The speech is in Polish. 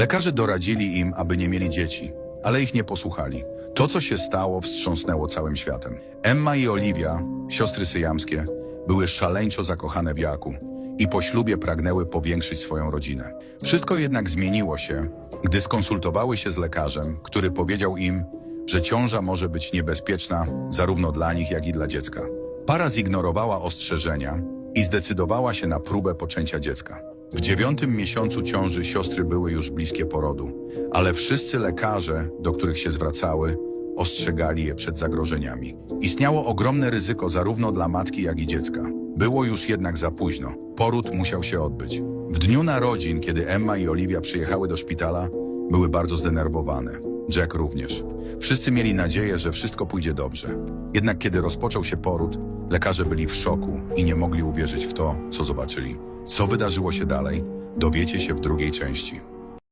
Lekarze doradzili im, aby nie mieli dzieci, ale ich nie posłuchali. To, co się stało, wstrząsnęło całym światem. Emma i Oliwia, siostry syjamskie, były szaleńczo zakochane w Jaku i po ślubie pragnęły powiększyć swoją rodzinę. Wszystko jednak zmieniło się, gdy skonsultowały się z lekarzem, który powiedział im, że ciąża może być niebezpieczna zarówno dla nich, jak i dla dziecka. Para zignorowała ostrzeżenia i zdecydowała się na próbę poczęcia dziecka. W dziewiątym miesiącu ciąży siostry były już bliskie porodu, ale wszyscy lekarze, do których się zwracały, ostrzegali je przed zagrożeniami. Istniało ogromne ryzyko zarówno dla matki, jak i dziecka. Było już jednak za późno. Poród musiał się odbyć. W dniu narodzin, kiedy Emma i Olivia przyjechały do szpitala, były bardzo zdenerwowane. Jack również. Wszyscy mieli nadzieję, że wszystko pójdzie dobrze. Jednak kiedy rozpoczął się poród, lekarze byli w szoku i nie mogli uwierzyć w to, co zobaczyli. Co wydarzyło się dalej, dowiecie się w drugiej części.